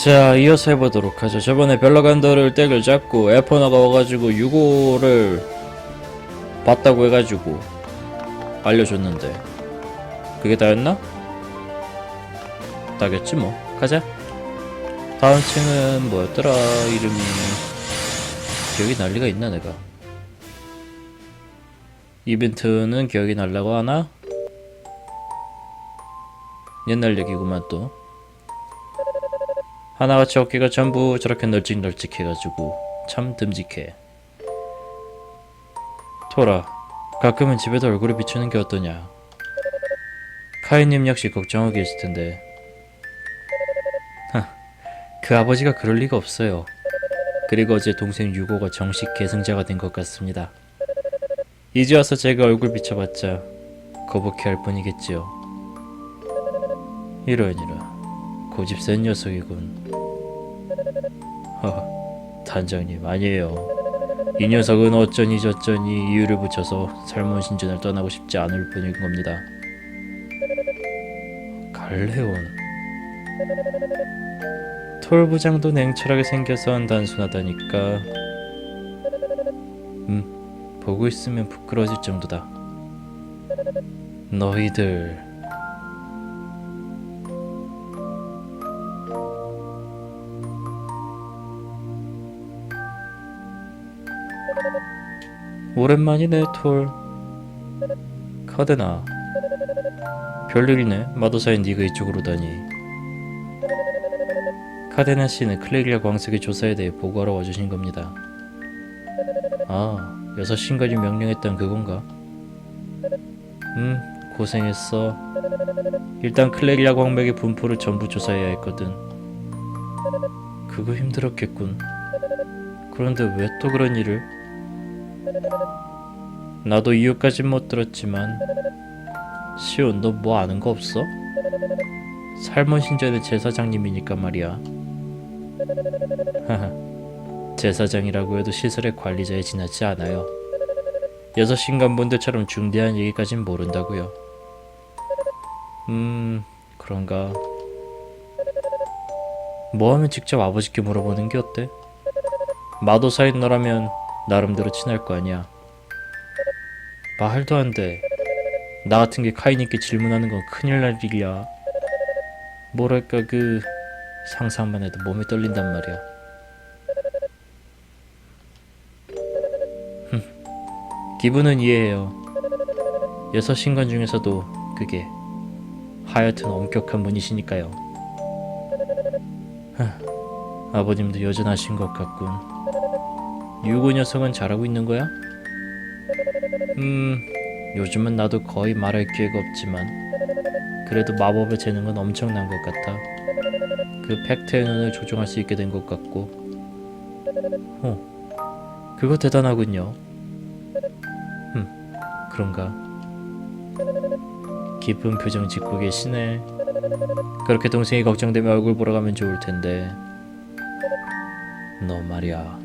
자 이어서 해보도록 하죠. 저번에 벨라간더를 덱을 잡고 에퍼나가 와가지고 유고를 봤다고 해가지고 알려줬는데. 그게 다였나? 다겠지 뭐. 가자. 다음 층은 뭐였더라 이름이. 기억이 날 리가 있나 내가? 이벤트는 기억이 날라고 하나? 옛날 얘기구만 또 하나같이 어깨가 전부 저렇게 널찍널찍해가지고 참 듬직해. 토라, 가끔은 집에도 얼굴을 비추는 게 어떠냐. 카이님 역시 걱정하고 계실 텐데. 하, 그 아버지가 그럴 리가 없어요. 그리고 어제 동생 유고가 정식 계승자가 된 것 같습니다. 이제 와서 제가 얼굴 비춰봤자 거북해 할 뿐이겠지요. 이런 이런. 고집 센 녀석이군. 허, 단장님 아니에요. 이 녀석은 어쩌니 저쩌니 이유를 붙여서 삶은 신전을 떠나고 싶지 않을 뿐인 겁니다. 갈레온. 톨부장도 냉철하게 생겨선 단순하다니까. 음, 보고 있으면 부끄러워질 정도다. 너희들. 오랜만이네 톨. 카데나. 별일이네. 마도사인 네가 이쪽으로 다니. 카데나 씨는 클레리아 광석의 조사에 대해 보고하러 와주신 겁니다. 아 여섯 신관이 명령했던 그건가? 음 고생했어. 일단 클레리아 광맥의 분포를 전부 조사해야 했거든. 그거 힘들었겠군. 그런데 왜 또 그런 일을? 나도 이유까진 못 들었지만 시온 너 뭐 아는 거 없어? 살몬 신전의 제사장님이니까 말이야 하하 제사장이라고 해도 시설의 관리자에 지나지 않아요 여섯 신관분들처럼 중대한 얘기까진 모른다고요 음 그런가 뭐 하면 직접 아버지께 물어보는 게 어때? 마도사인 너라면 나름대로 친할 거 아니야. 말도 안 돼. 나 같은 게 카이님께 질문하는 건 큰일 날 일이야. 뭐랄까 그 상상만 해도 몸이 떨린단 말이야. 흠, 기분은 이해해요. 여섯 신관 중에서도 그게 하여튼 엄격한 분이시니까요. 하, 아버님도 여전하신 것 같군. 유고 녀석은 잘하고 있는 거야? 음, 요즘은 나도 거의 말할 기회가 없지만 그래도 마법의 재능은 엄청난 것 같아. 그 팩트의 눈을 조종할 수 있게 된 것 같고. 어, 그거 대단하군요. 음, 그런가. 기쁜 표정 짓고 계시네. 그렇게 동생이 걱정되면 얼굴 보러 가면 좋을 텐데. 너 말이야.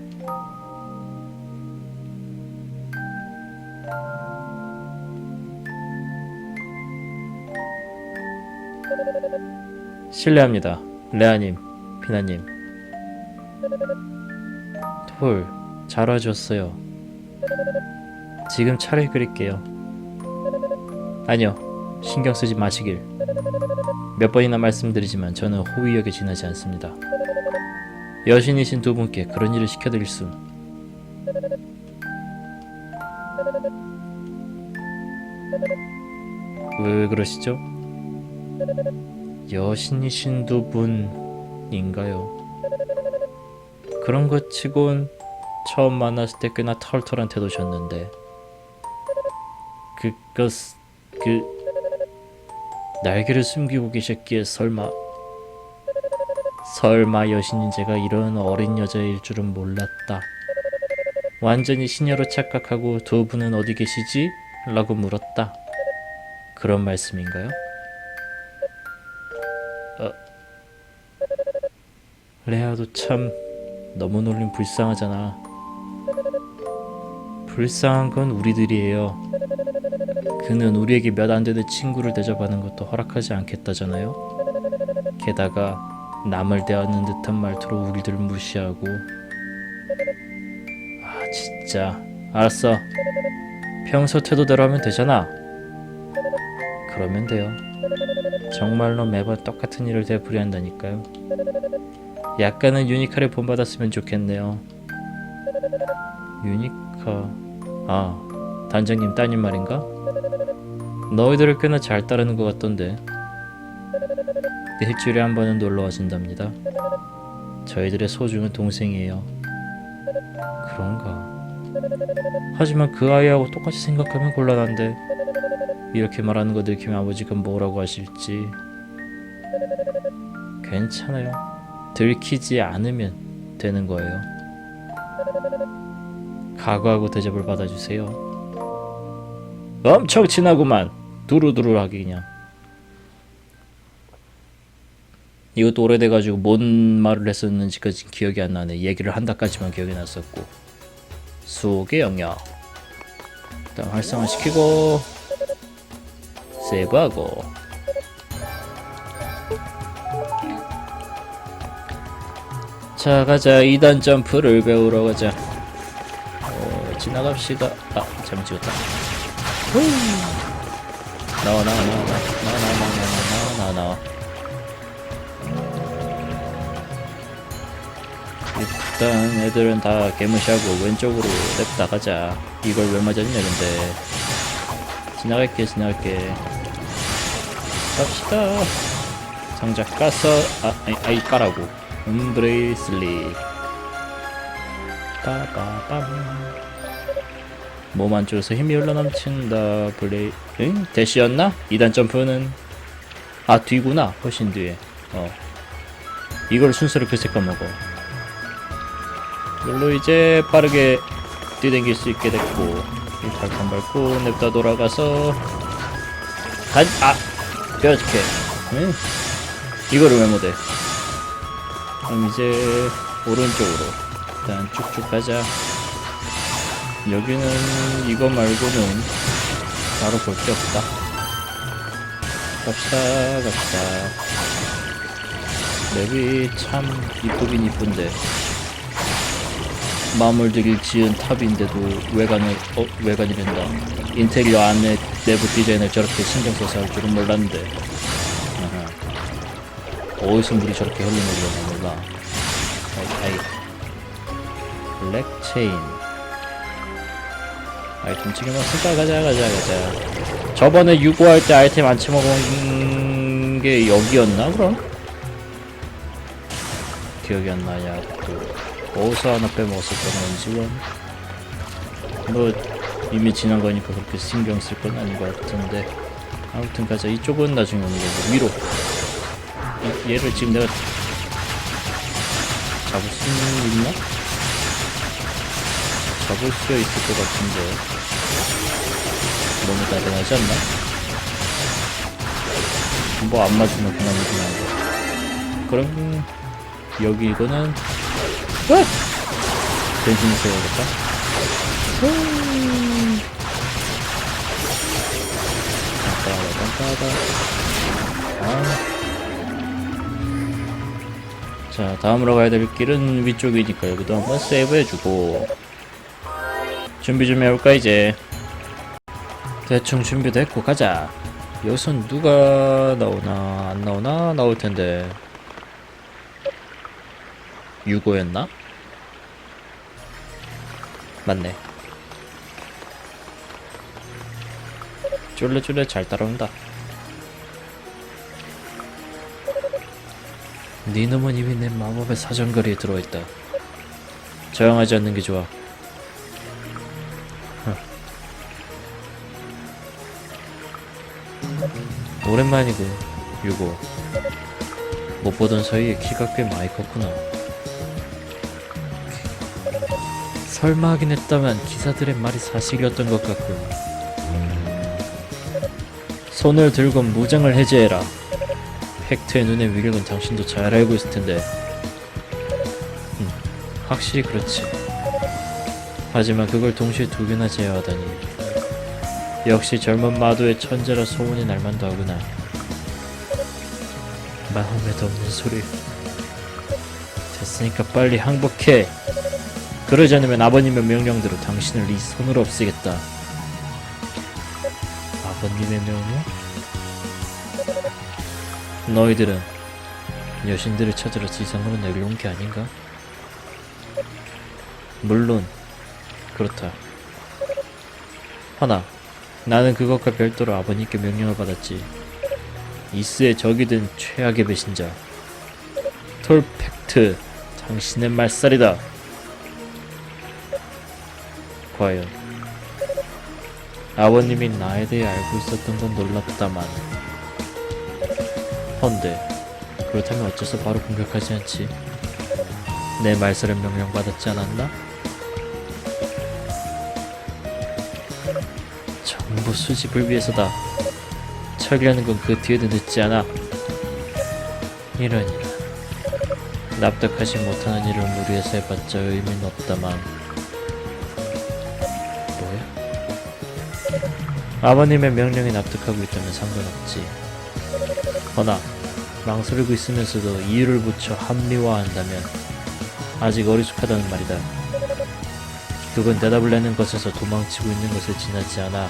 실례합니다. 레아님, 피나님. 톨, 잘 와주었어요. 지금 차를 끓일게요. 아니요, 신경 쓰지 마시길. 몇 번이나 말씀드리지만 저는 호위역에 지나지 않습니다. 여신이신 두 분께 그런 일을 시켜드릴 순. 왜 그러시죠? 여신이신 두 분인가요? 그런 것 치곤 처음 만났을 때 꽤나 털털한 태도셨는데 그것 그 날개를 숨기고 계셨기에 설마 설마 여신인 제가 이런 어린 여자일 줄은 몰랐다. 완전히 시녀로 착각하고 두 분은 어디 계시지? 라고 물었다. 그런 말씀인가요? 레아도 참 너무 놀림 불쌍하잖아. 불쌍한 건 우리들이에요. 그는 우리에게 몇 안 되는 친구를 대접하는 것도 허락하지 않겠다잖아요. 게다가 남을 대하는 듯한 말투로 우리들 무시하고 아 진짜 알았어 평소 태도대로 하면 되잖아 그러면 돼요 정말로 매번 똑같은 일을 되풀이한다니까요 약간은 유니카를 본받았으면 좋겠네요 유니카 아 단장님 따님 말인가? 너희들을 꽤나 잘 따르는 것 같던데 일주일에 한 번은 놀러 와준답니다. 저희들의 소중한 동생이에요. 그런가? 하지만 그 아이하고 똑같이 생각하면 곤란한데 이렇게 말하는 거 들키면 아버지가 뭐라고 하실지 괜찮아요. 들키지 않으면 되는 거예요. 각오하고 대접을 받아주세요. 엄청 친하구만. 두루두루하게 그냥. 이것도 오래돼가지고 뭔 말을 했었는지까지 기억이 안 나네. 얘기를 한다까지만 기억이 났었고. 수옥의 영역. 일단 활성화 시키고 세이브하고. 자 가자 2단 점프를 배우러 가자. 어, 지나갑시다. 아 잘못 찍었다. 후. 나와 나와 나와 나와 나와 나와 나와 나와 나와. 일단 애들은 다 개무시하고 왼쪽으로 냅다 가자 이걸 왜 맞았냐 근데 지나갈게 지나갈게 갑시다 장작 까서 아 아이 까라고 음브레이슬리 빠바밤 몸 안쪽에서 힘이 흘러넘친다 블레이 응? 대시였나? 2단 점프는 아 뒤구나 훨씬 뒤에 어 이걸 순서를 글쎄 까먹어 이걸로 이제 빠르게 뛰댕길 수 있게 됐고 이 발판 밟고 냅다 돌아가서 가, 아! 뼈어떡해 응? 이거를 왜 못해 그럼 이제 오른쪽으로 일단 쭉쭉 가자. 여기는 이거 말고는 바로 볼 게 없다. 갑시다 갑시다. 맵이 참 이쁘긴 이쁜데. 마물들이 지은 탑인데도 외관을 어 외관이란다. 인테리어 안에 내부 디자인을 저렇게 신경 써서 할 줄은 몰랐는데. 어디서 물이 저렇게 흘러내려나 몰라 아이. 블랙 체인. 아이템 챙겨놨으니까 가자 가자 가자. 저번에 유고할 때 아이템 안 채먹은 게 여기였나 그럼? 기억이 안 나냐 또. 어디서 하나 빼먹었었던 건지 뭐 이미 지난 거니까 그렇게 신경 쓸 건 아닌 것 같은데. 아무튼 가자. 이쪽은 나중에 오는 거고 위로. 이- 얘를 지금 내가 잡을 수 있나? 잡을 수 있을 것 같은데 너무 나른하지 않나? 뭐 안 맞으면 그만 그만 그럼 여기 이거는 어! 변신을 세워야겠다. 음. 딴따라딴따라. 아. 자, 다음으로 가야 될 길은 위쪽이니까 여기도 한번 세이브 해주고 준비 좀 해볼까 이제 대충 준비됐고 가자 여기선 누가 나오나 안 나오나 나올 텐데 유고였나? 맞네. 쫄래쫄래 잘 따라온다. 네 놈은 이미 내 마법의 사정거리에 들어있다. 저항하지 않는 게 좋아. huh. 오랜만이고 유고 못 보던 사이에 키가 꽤 많이 컸구나. 설마 하긴 했다만 기사들의 말이 사실이었던 것 같군. 손을 들고 무장을 해제해라. 팩트의 눈의 위력은 당신도 잘 알고 있을 텐데. 음, 확실히 그렇지. 하지만 그걸 동시에 두 개나 제어하다니. 역시 젊은 마도의 천재라 소문이 날만도 하구나. 마음에도 없는 소리. 됐으니까 빨리 항복해. 그러지 않으면 아버님의 명령대로 당신을 네 손으로 없애겠다. 아버님의 명령? 너희들은 여신들을 찾으러 지상으로 내려온 게 아닌가? 물론 그렇다. 하나, 나는 그것과 별도로 아버님께 명령을 받았지. 이스의 적이 된 최악의 배신자. 톨팩트, 당신의 말살이다. 과연 아버님이 나에 대해 알고 있었던 건 놀랍다만 헌데 그렇다면 어째서 바로 공격하지 않지? 내 말살을 명령받았지 않았나? 전부 수집을 위해서다. 처리하는 건 그 뒤에도 늦지 않아. 이런 이런. 납득하지 못하는 일을 무리해서 해봤자 의미는 없다만. 뭐야? 아버님의 명령에 납득하고 있다면 상관없지. 허나 망설이고 있으면서도 이유를 붙여 합리화한다면 아직 어리숙하다는 말이다. 그건 대답을 내는 것에서 도망치고 있는 것에 지나지 않아.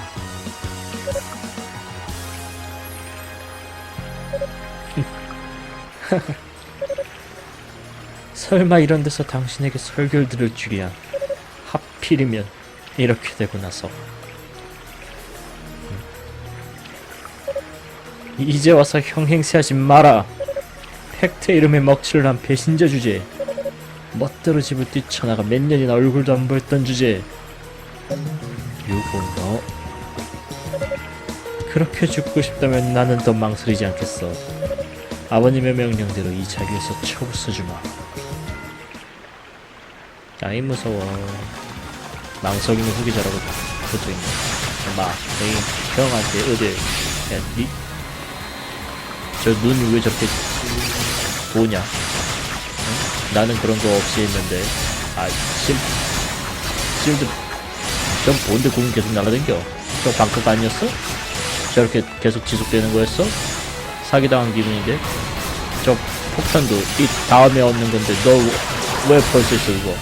설마 이런 데서 당신에게 설교를 들을 줄이야. 하필이면 이렇게 되고 나서. 이제 와서 형행세하지 마라. 팩트 이름에 먹칠을 한 배신자 주제. 멋대로 집을 뛰쳐나가 몇 년이나 얼굴도 안 보였던 주제. 유고 너. 그렇게 죽고 싶다면 나는 더 망설이지 않겠어. 아버님의 명령대로 이 자리에서 쳐부숴주마. 아이 무서워. 망설이는 후기자라고 붙어있네. 엄마, 에이, 형한테 어디, 야, 니, 저 눈이 왜 저렇게 보냐? 응? 나는 그런 거 없이 했는데, 아, 실, 실드, 전 뭔데 구름 계속 날아댕겨? 저 방크가 아니었어? 저렇게 계속 지속되는 거였어? 사기당한 기분인데? 저 폭탄도 이 다음에 얻는 건데, 너 왜 벌써 있어, 이거?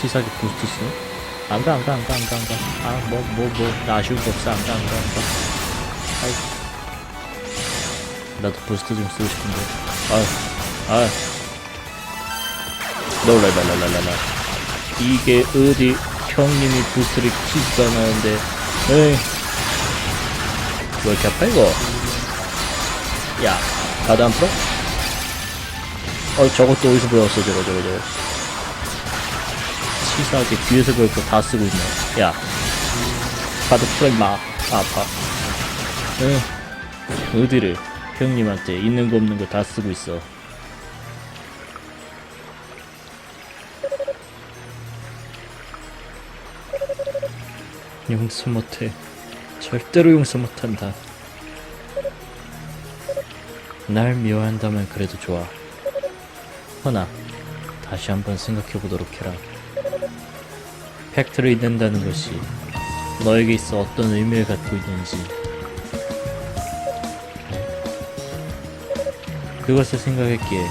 치사기 부스트 써? 안 가, 안 가, 안 가, 안 가, 안 가. 아, 뭐, 뭐, 뭐, 나 아쉬운 거 없어, 안 가, 안 가, 안 가. 아이. 나도 부스트 좀 쓰고 싶은데. 아, 아. 놀라라라라라라. 이게 어디 형님이 부스트를 키지도 않았는데, 에이. 왜 이렇게 아파, 이거? 야, 가드 안 풀어? 어, 저것도 어디서 배웠어, 저거, 저거, 저거. 치사하게 뒤에서 거다 쓰고 있네. 야, 가드 풀어, 임마. 아파. 응. 어디를 형님한테 있는 거 없는 거 다 쓰고 있어. 용서 못해. 절대로 용서 못한다. 날 미워한다면 그래도 좋아. 허나 다시 한번 생각해보도록 해라. 팩트를 잊는다는 것이 너에게 있어 어떤 의미를 갖고 있는지 그것을 생각했기에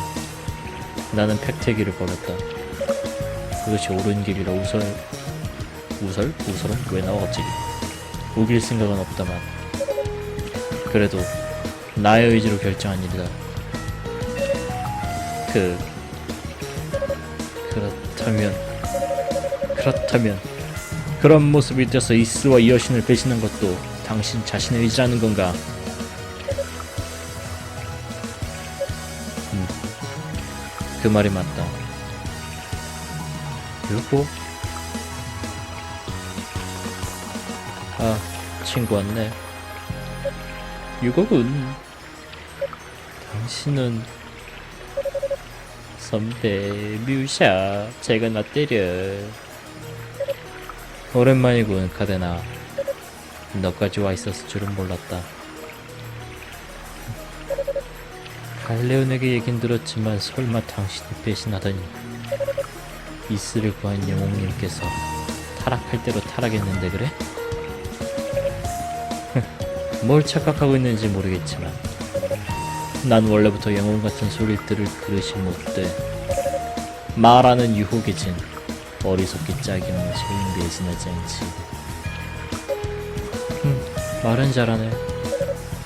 나는 길을 걸었다. 그것이 옳은 길이라 우설 우설? 우설은 왜 나와 갑자기? 우길 생각은 없다만 그래도 나의 의지로 결정한 일이다. 그 그렇다면 그렇다면 그런 모습이 돼서 이스와 이 여신을 배신한 것도 당신 자신의 의지라는 건가? 그 말이 맞다. 그리고 아 친구 왔네. 유고군 당신은 선배 뮤샤 제가 나 때려 오랜만이군 카데나 너까지 와 있었을 줄은 몰랐다 갈레온에게 얘긴 들었지만 설마 당신이 배신하다니 이스를 구한 영웅님께서 타락할 대로 타락했는데 그래? 뭘 착각하고 있는지 모르겠지만 난 원래부터 영웅 같은 소리를 들을 그릇이 못돼 말하는 유혹에 진 어리석기 짝이 없는 소인배에 지나지 않지. 흠, 말은 잘하네.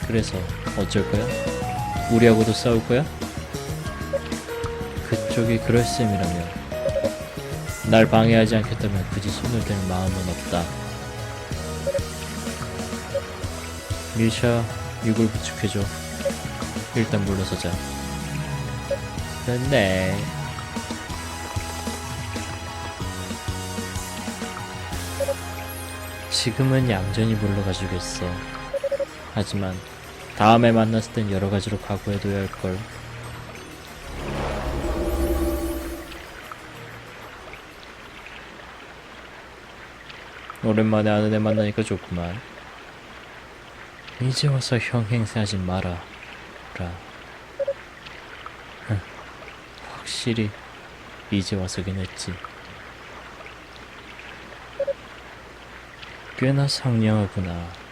그래서 어쩔 거야? 우리하고도 싸울 거야? 그쪽이 그럴 셈이라면 날 방해하지 않겠다면 굳이 손을 댈 마음은 없다. 밀샤, 육을 부축해줘. 일단 물러서자. 네. 지금은 얌전히 물러가주겠어. 하지만 다음에 만났을 땐 여러 가지로 각오해둬야 할 걸. 오랜만에 아는 애 만나니까 좋구만. 이제 와서 형 행세하지 마라. 라. 흥, 확실히 이제 와서긴 했지. 꽤나 상냥하구나.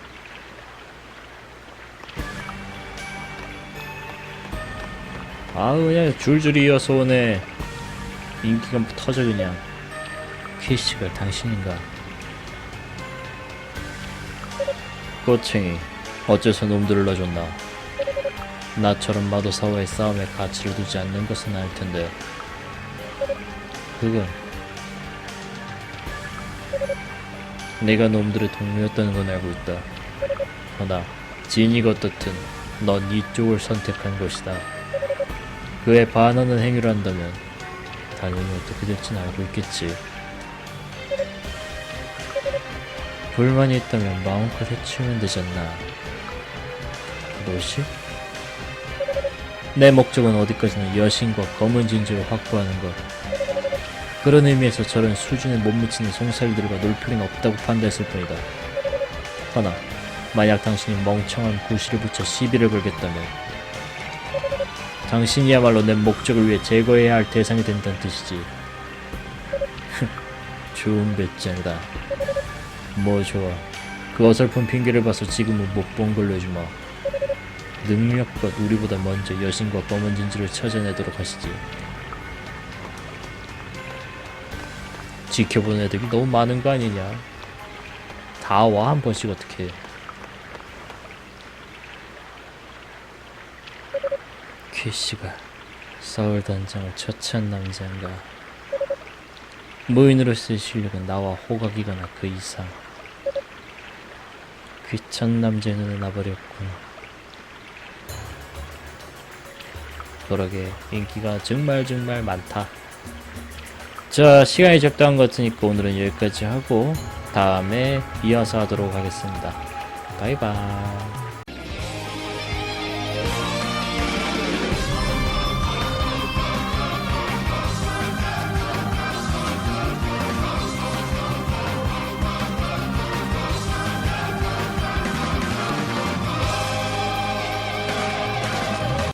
아우 그냥 줄줄이 이어서 오네. 인기가 뭐 터져 그냥. 캐시가 당신인가? 꼬챙이 어째서 놈들을 넣어줬나? 나처럼 마도사와의 싸움에 가치를 두지 않는 것은 알 텐데. 그건 내가 놈들의 동료였다는 건 알고 있다. 허나 진이가 어떻든 넌 이쪽을 선택한 것이다. 그에 반하는 행위를 한다면 당연히 어떻게 될진 알고 있겠지. 불만이 있다면 마음껏 해치우면 되잖나. 무엇이? 내 목적은 어디까지나 여신과 검은 진주를 확보하는 것. 그런 의미에서 저런 수준에 못 미치는 송살들과 놀 필요는 없다고 판단했을 뿐이다. 허나 만약 당신이 멍청한 구실을 붙여 시비를 걸겠다면 당신이야말로 내 목적을 위해 제거해야 할 대상이 된다는 뜻이지. 좋은 배짱이다. 뭐 좋아. 그 어설픈 핑계를 봐서 지금은 못 본 걸로 해주마. 능력껏 우리보다 먼저 여신과 검은 진주를 찾아내도록 하시지. 지켜보는 애들이 너무 많은 거 아니냐? 다 와 한 번씩 어떻게? 퀴씨가 서울 단장을 처치한 남자인가? 무인으로서의 실력은 나와 호각이거나 그 이상. 귀천 남자의 눈에 나버렸군. 그러게 인기가 정말 정말 많다. 자 시간이 적당한 것 같으니까 오늘은 여기까지 하고 다음에 이어서 하도록 하겠습니다. 바이바이.